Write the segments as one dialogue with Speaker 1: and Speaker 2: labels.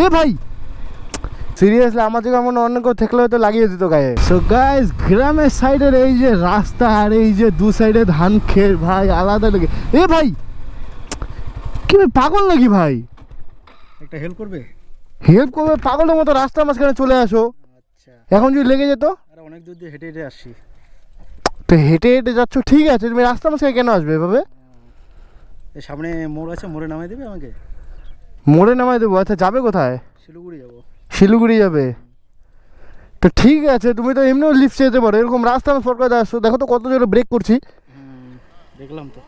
Speaker 1: এ ভাই সিরিয়াসলি আমার থেকে এমন অন্য কেউ থাকলে হয়তো লাগিয়ে দিত গায়ে। সো গাইস গ্রামের সাইডের এই যে রাস্তা আর এই যে দু সাইডে ধান খের ভাই আলাদা লাগে। এ ভাই কি পাগল নাকি ভাই?
Speaker 2: একটা হেল্প করবে?
Speaker 1: হেল্প করবে পাগলের মতো রাস্তার মাঝখানে চলে আসো।
Speaker 2: আচ্ছা।
Speaker 1: এখন যদি লেগে যেত?
Speaker 2: অনেক দূর দিয়ে হেঁটে হেঁটে আসছি
Speaker 1: তো হেঁটে হেঁটে যাচ্ছ ঠিক আছে তুমি রাস্তার মাঝখানে কেন আসবে এভাবে?
Speaker 2: সামনে মোড় আছে মোড়ে নামাই দেবে আমাকে?
Speaker 1: মোড়ে নামাই দেবো। আচ্ছা যাবে কোথায়?
Speaker 2: শিলিগুড়ি যাব।
Speaker 1: শিলিগুড়ি যাবে। তো ঠিক আছে তুমি তো এমনিও লিফট যেতে পারো। এরকম রাস্তা আমি ফটকাতে আসছো দেখো তো কত জোরে ব্রেক করছি।
Speaker 2: দেখলাম তো।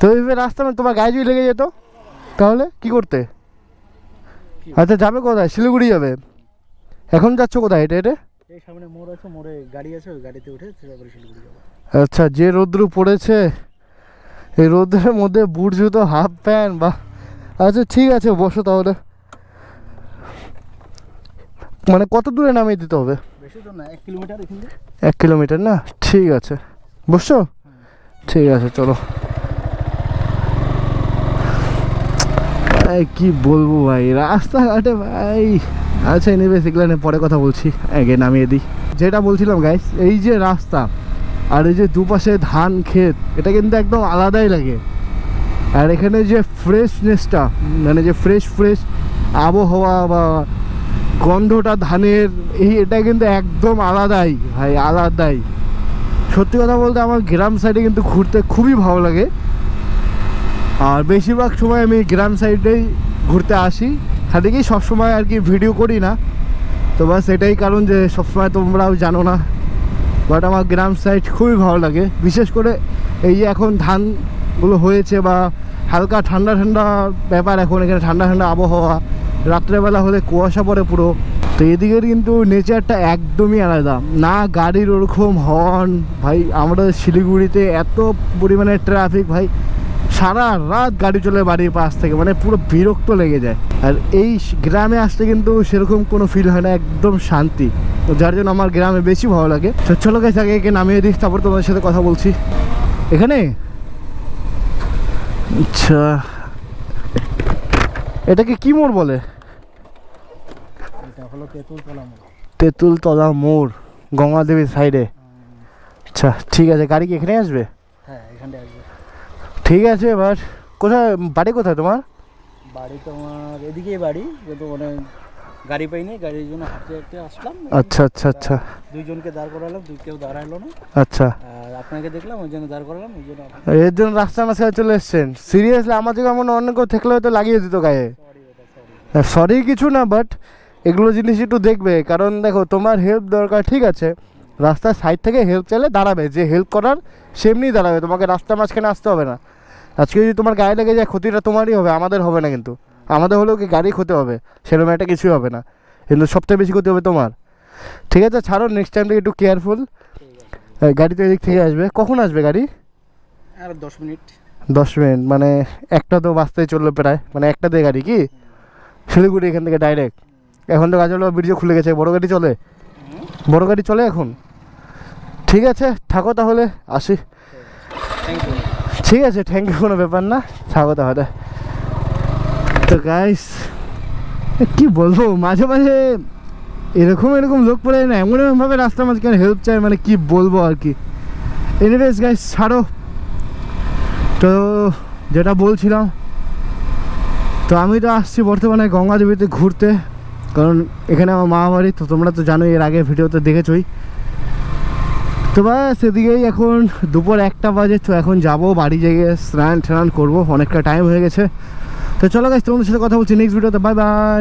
Speaker 1: তো এইভাবে রাস্তা আমি তোমার গায়ে যদি লেগে যেত তাহলে কি করতে? আচ্ছা যাবে কোথায়? শিলিগুড়ি যাবে। এখন যাচ্ছ কোথায়? হেঁটে হেঁটে
Speaker 2: এই সামনে মোড় আছে মোড়ে গাড়ি আছে ওই গাড়িতে উঠে তারপরে শিলিগুড়ি যাব।
Speaker 1: আচ্ছা যে রোদ্রু পড়েছে এই রোদ্রের মধ্যে বুট জুতো হাফ প্যান্ট বা আচ্ছা ঠিক আছে বসো তাহলে। মানে কত দূরে নামিয়ে দিতে হবে?
Speaker 2: বেশি তো না এক কিলোমিটার
Speaker 1: না? ঠিক আছে। বসছো? ঠিক আছে চলো। কি বলব ভাই? রাস্তাঘাটে ভাই। আচ্ছা নেবে সেগুলো পরে কথা বলছি। আগে নামিয়ে দিই। যেটা বলছিলাম গাইস এই যে রাস্তা আর এই যে দুপাশে ধান ক্ষেত এটা কিন্তু একদম আলাদাই লাগে। আর এখানে যে ফ্রেশনেসটা মানে যে ফ্রেশ ফ্রেশ আবহাওয়া বা গন্ধটা ধানের, এই এটা কিন্তু একদম আলাদাই, ভাই, আলাদাই। সত্যি কথা বলতে আমার গ্রাম সাইডে কিন্তু ঘুরতে খুবই ভালো লাগে। আর বেশিরভাগ সময় আমি গ্রাম সাইডেই ঘুরতে আসি। খালি কি সবসময় আর কি ভিডিও করি না। তো বাস এটাই কারণ যে সবসময় তোমরাও জানো না। বাট আমার গ্রাম সাইড খুবই ভালো লাগে। বিশেষ করে এই যে এখন ধানগুলো হয়েছে বা হালকা ঠান্ডা ঠান্ডা ব্যাপার এখন এখানে ঠান্ডা ঠান্ডা আবহাওয়া। রাত্রেবেলা হলে কুয়াশা পড়ে পুরো। তো এদিকের কিন্তু নেচারটা একদমই আলাদা। না গাড়ির ওরকম হর্ন ভাই আমাদের শিলিগুড়িতে এত পরিমাণে ট্রাফিক ভাই, সারা রাত গাড়ি চলে বাড়ির পাশ থেকে মানে পুরো বিরক্ত লেগে যায়। আর এই গ্রামে আসতে কিন্তু সেরকম কোনো ফিল হয় না, একদম শান্তি। তো যার জন্য আমার গ্রামে বেশি ভালো লাগে। চলো গেছে আগে নামিয়ে দিস তারপর তোমাদের সাথে কথা বলছি। এখানে? আচ্ছা। এটাকে কি মোড় বলে?
Speaker 2: এটা হলো তলা মোড়।
Speaker 1: তেঁতুলতলা মোড় গঙ্গাদেবীর সাইডে। আচ্ছা ঠিক আছে গাড়ি কি এখানে আসবে?
Speaker 2: হ্যাঁ এখানটা আসবে।
Speaker 1: ঠিক আছে এবার কোথায় বাড়ি কোথায় তোমার?
Speaker 2: বাড়ি তোমার এদিকেই বাড়ি কিন্তু মানে গাড়ি পাইনি গাড়ির জন্য হাঁটতে হাঁটতে আসলাম।
Speaker 1: আচ্ছা আচ্ছা আচ্ছা।
Speaker 2: দুইজনকে দাঁড় করালাম দুই কেউ দাঁড়াল না।
Speaker 1: আচ্ছা।
Speaker 2: আপনাকে দেখলাম ওই জন্য দাঁড় করালাম ওই জন্য
Speaker 1: এর জন্য রাস্তার মাঝখানে চলে এসছেন। সিরিয়াসলি আমার থেকে এমন অন্য কেউ থাকলে হয়তো লাগিয়ে দিত গায়ে।
Speaker 2: সরি সরি
Speaker 1: কিছু না বাট এগুলো জিনিস একটু দেখবে। কারণ দেখো তোমার হেল্প দরকার ঠিক আছে? রাস্তার সাইড থেকে হেল্প চাইলে দাঁড়াবে। যে হেল্প করার সেমনি দাঁড়াবে। তোমাকে রাস্তার মাঝখানে আসতে হবে না। আজকে যদি তোমার গায়ে লেগে যায় ক্ষতিটা তোমারই হবে আমাদের হবে না কিন্তু। আমাদের হলেও কি গাড়ি ক্ষতি হবে? সেরকম একটা কিছুই হবে না। কিন্তু সবথেকে বেশি ক্ষতি হবে তোমার। ঠিক আছে ছাড়ো নেক্সট টাইম থেকে একটু কেয়ারফুল গাড়ি তো এদিক থেকে আসবে। কখন আসবে গাড়ি?
Speaker 2: আর দশ মিনিট।
Speaker 1: দশ মিনিট মানে একটা তো বাসতেই চলল প্রায় মানে একটা দিয়ে গাড়ি কি? শিলিগুড়ি এখান থেকে ডাইরেক্ট এখন তো গাজল ব্রিজও খুলে গেছে বড় গাড়ি চলে? বড় গাড়ি চলে এখন? ঠিক আছে থাকো তাহলে আসি। ঠিক আছে থ্যাংক ইউ কোনো ব্যাপার না থাকো তাহলে। তো গাইস কি বলব মাঝে মাঝে এরকম এরকম লোক পড়ে না, এমন এমনভাবে রাস্তার মাঝখানে হেল্প চায় মানে কি বলব আর কি। এনিওয়েজ গাইস ছাড়ো। তো যেটা বলছিলাম, তো আমি তো আসছি বর্তমানে গঙ্গা দেবীতে ঘুরতে, কারণ এখানে আমার মা বাড়ি, তো তোমরা তো জানোই, এর আগে ভিডিওতে দেখেছই। তো ব্যাস সেদিকেই এখন দুপুর একটা বাজে, তো এখন যাব, বাড়ি যেয়ে স্নান টান করব, অনেকটা টাইম হয়ে গেছে। তো চলো গাছ তোমাদের সাথে কথা বলছি নেক্সট ভিডিওতে বাই বাই